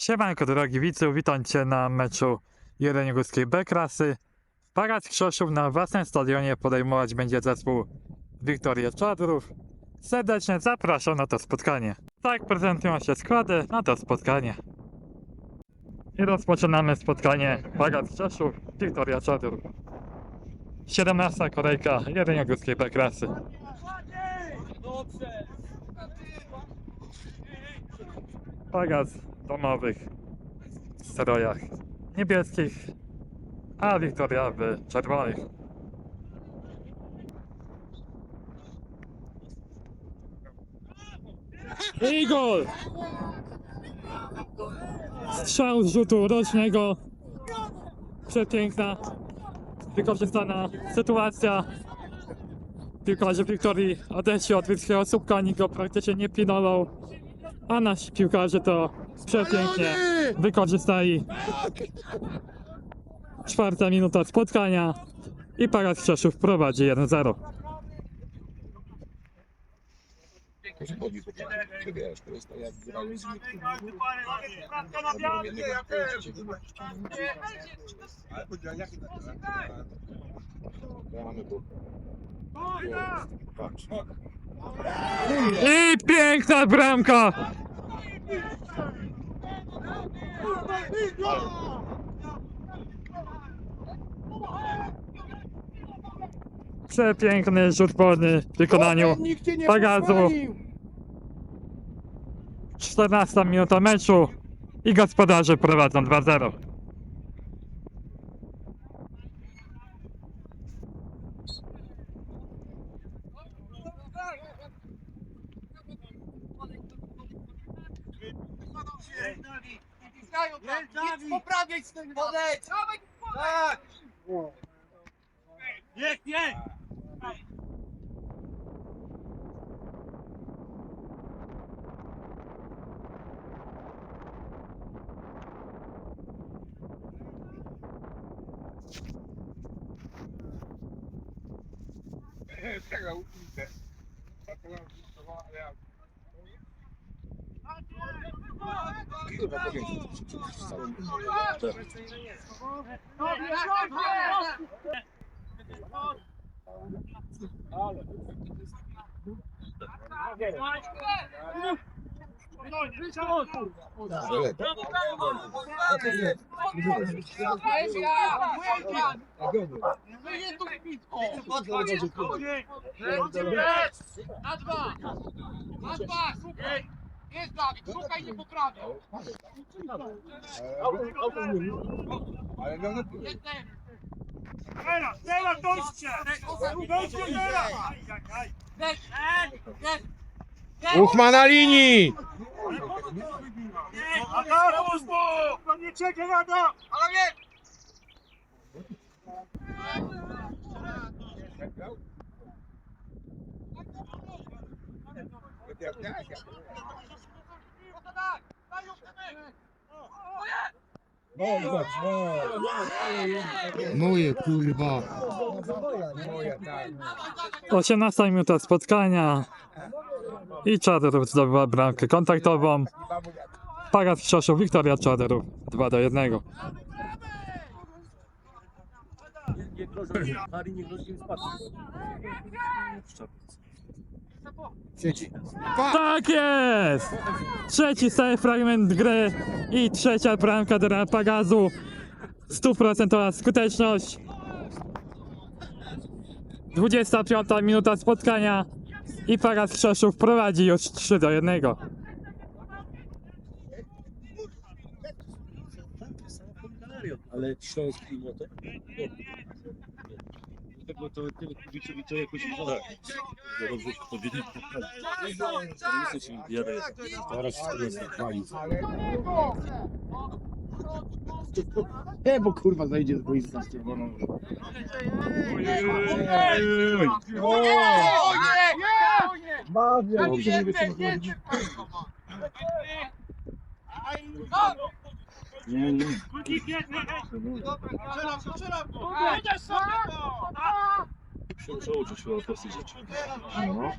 Siemanko drogi widzu, witam Cię na meczu Jeleniogórskiej B klasy. Parad Krzeszów na własnym stadionie podejmować będzie zespół Wiktoria Czadrów. Serdecznie zapraszam na to spotkanie. Tak prezentują się składy na to spotkanie. I rozpoczynamy spotkanie Parad Krzeszów, Wiktoria Czadrów. 17 kolejka Jeleniogórskiej B klasy. Parad w domowych strojach niebieskich, a Wiktoria w czerwonych. I! Strzał z rzutu rocznego. Przepiękna, wykorzystana sytuacja. Piłkarze Wiktorii odeszli od wielkiego słupka, nikt go praktycznie nie pilnował. A nasi piłkarze to przepięknie wykorzystali. Czwarta minuta spotkania i Parad Krzeszów prowadzi 1-0. Czy wiesz, to jest to jak gramy z nikim. Gramy, bo... Patrz. I piękna bramka! Przepiękny rzut wolny w wykonaniu Nikt cię nie Pagazu. pochwalił. 14 minuta meczu i gospodarze prowadzą 2-0. Poprawiać z tym Podejdź! Tak! Niech, niech! Kurwa, powiem stało. Ale. Na dwa! Na dwa! Szukaj! Jest Dawid, szukaj nie poprawiał! Ale miał na Jest ten! Teraz, teraz dojdźcie! Dojdźcie teraz! Jest! Uchma na linii! A teraz pomóż mu! Nie czekaj na to! Ale nie! No to tak! Już Moje kurwa. 18 minuta spotkania i Czadrów zdobywa bramkę kontaktową. Parad Krzeszów, Wiktoria Czadrów 2 do 1. Sieci. Tak jest! Trzeci stały fragment gry i trzecia bramka dla Pagazu. Stuprocentowa skuteczność. 25 minuta spotkania i Parad Krzeszów prowadzi już 3 do 1. Ale śląski motor? Tego to tyle Kubiczowi to jakoś woda. Dobrze powiedzieć. Nie się jadę. Teraz wszystko jest chwali. Nie, bo kurwa zajdzie z boiska z czerwoną. Bawię. Nie, nie. Się muszę uczyć się o prostych rzeczy. No.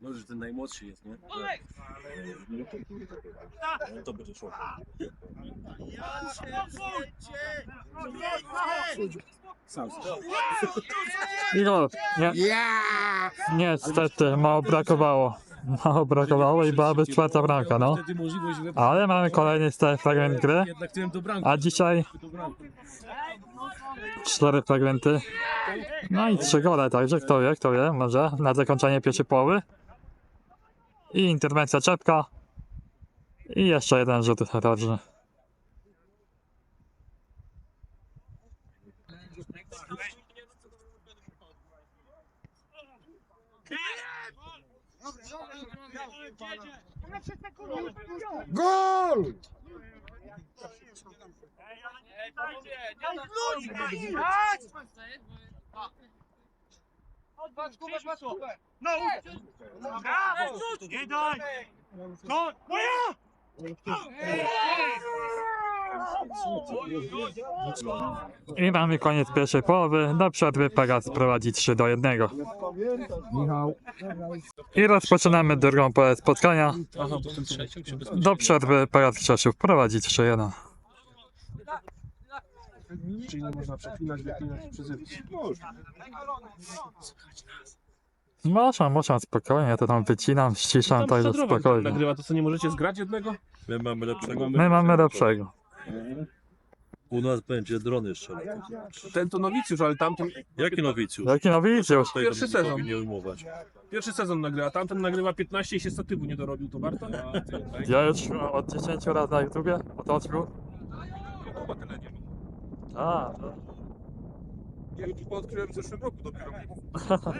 No, że ten najmłodszy jest, nie? No to będzie szło. Sam No, nie, niestety, mało brakowało. Mało brakowało i byłaby czwarta bramka, no. Ale mamy kolejny stary fragment gry, a dzisiaj cztery fragmenty. No i trzy gole, także kto wie, kto wie, może na zakończenie pierwszej połowy. I interwencja czepka. I jeszcze jeden rzut roczny. Gol! No! Brawo! Nie daj! Skąd? Moja! I mamy koniec pierwszej połowy. Do przerwy Pegas prowadzi 3 do 1. Michał. I rozpoczynamy drugą połowę spotkania. Do przerwy Pegas Krzeszów prowadzi 3-1. Czyli nie można przeklinać, wyklinać. Można, można, spokojnie, ja to tam wycinam, ściszam, także spokojnie. Nagrywa to co nie możecie zgrać jednego? My mamy lepszego. My mamy lepszego. U nas będzie drony strzelać. Ten to nowicjusz, ale tamten Jaki nowicjusz? Jaki nowicjusz? Tutaj Pierwszy sezon. Nie ujmować. pierwszy sezon nagrywa, tamten nagrywa 15 i się statywu nie dorobił, to warto? Ja już od 10 razy na YouTubie, od 8. A, to- Ja już odkryłem w zeszłym roku dopiero.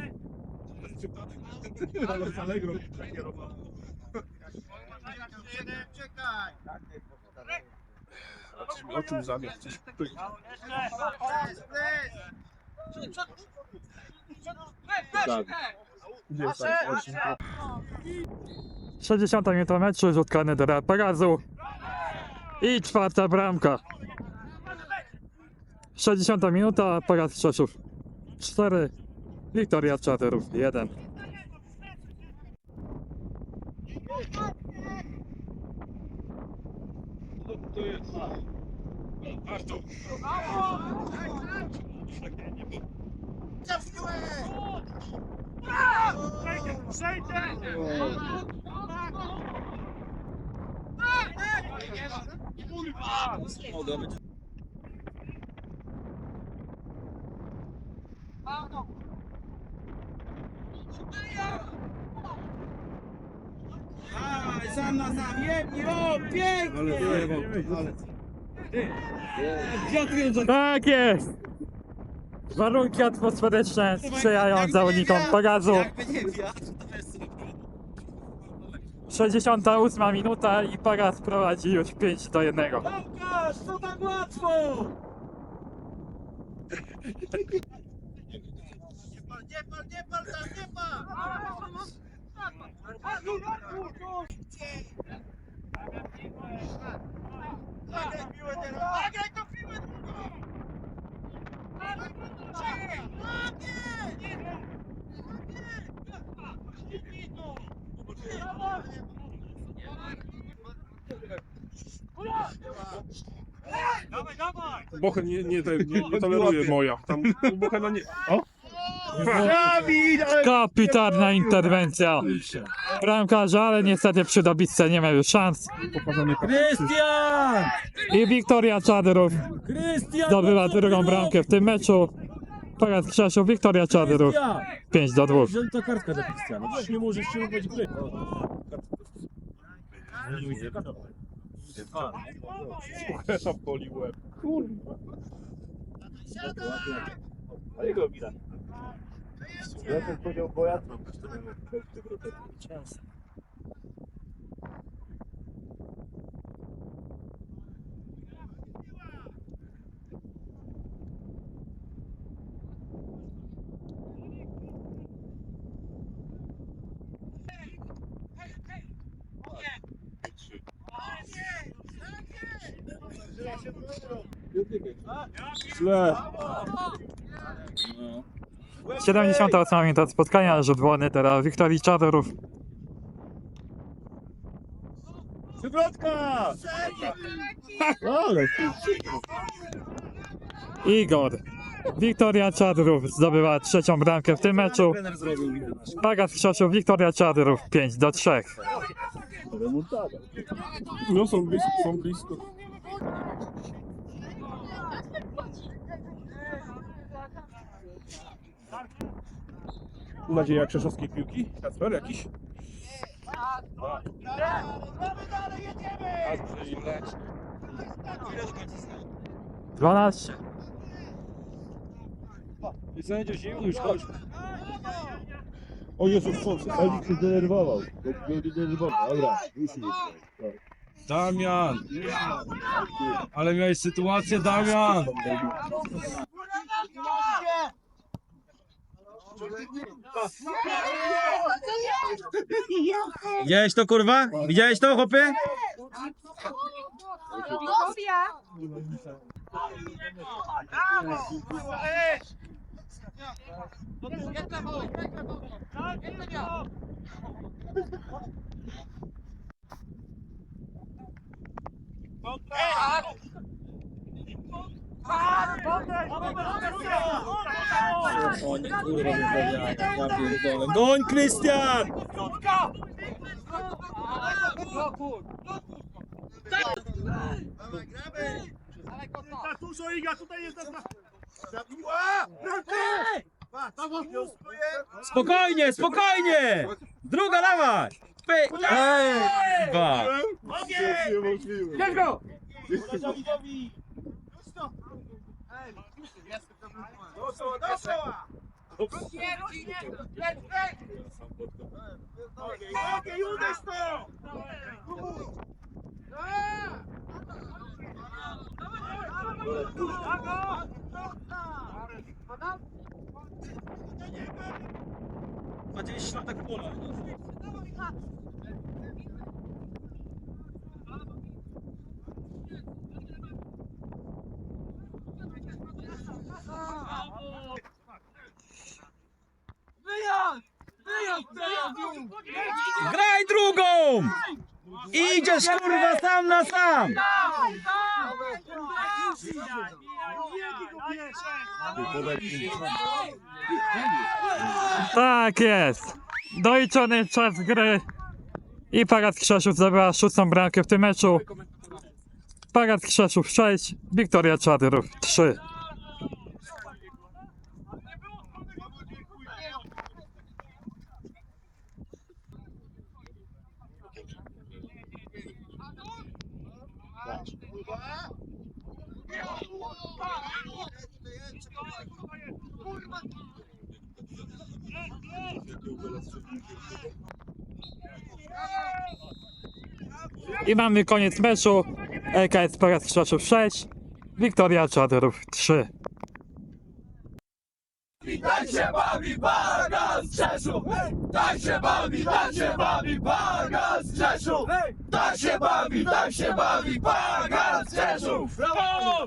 Oczu zamiast coś. Gdzie jest tak? 60 minuta meczu, rzut karny do Pegazu. I czwarta bramka. 60 minuta, Pegaz Krzeszów 4, Wiktoria Czaterów 1. Артур. Oh, Sam na sam, o, pięknie! Tak jest! Warunki atmosferyczne sprzyjają zawodnikom Pegazu. 68 minuta i Pegaz prowadzi już 5 do 1. Łukasz, to tak łatwo! Nie pal, nie pal, nie pal, tam, nie pal! Bochen nie, nie, nie, nie toleruje moja. Tam Bochena nie... O! Kapitalna interwencja bramkarza, ale niestety przy dobitce nie ma już szans. Krystian! I Wiktoria Czaderów Krystian! zdobywa drugą bramkę w tym meczu. Pegaz Krzeszów, Wiktoria Czaderów 5 do 2. Żółta kartka dla Krystiana. Przecież nie możesz się ubrać gry. Poliłem. Kurwa. A jego widać. Я как понял, боятся, потому что Чанс. Слава! 78 minuta spotkania, rzut wolny teraz Wiktorii Czadrów. Przywrotka! Ale Igor. Wiktoria Czadrów zdobyła trzecią bramkę w tym meczu. Pagas Krzeszów, Wiktoria Czadrów 5 do 3. remontada. No są blisko, są blisko. Nadzieja Krzeszowskiej piłki? Transfer jakiś? 12. I sędzio się już chodź. O Jezus? Elik się zdenerwował. Zdenerwował. Dobra, już nie Damian! Ale miałeś sytuację, Damian! Widziałeś to kurwa? Widziałeś to chłopie? Oni kurwa wyprawiają. Ja pierdolę. Goń Krystian! Tatuszo Iga, tutaj jest nasz... Spokojnie, spokojnie! Druga dawaj! Py... Ej! Dwa. Bierz go! Nie, rośnie! Leć, leć! Okej, uderz to! Gdzieś środek pola. Sam na sam! Tak jest. Doliczony czas gry. I Pagas Krzeszów zdobyła szóstą bramkę w tym meczu. Pagas Krzeszów 6, Wiktoria Czadrów 3. I mamy koniec meczu. LKS Pagas Krzeszów 6, Wiktoria Czadrów 3. Tak się bawi Rzeszów! Tak się bawi, tak się bawi! Tak się bawi, tak się bawi Bagas Rzeszów! Brawo!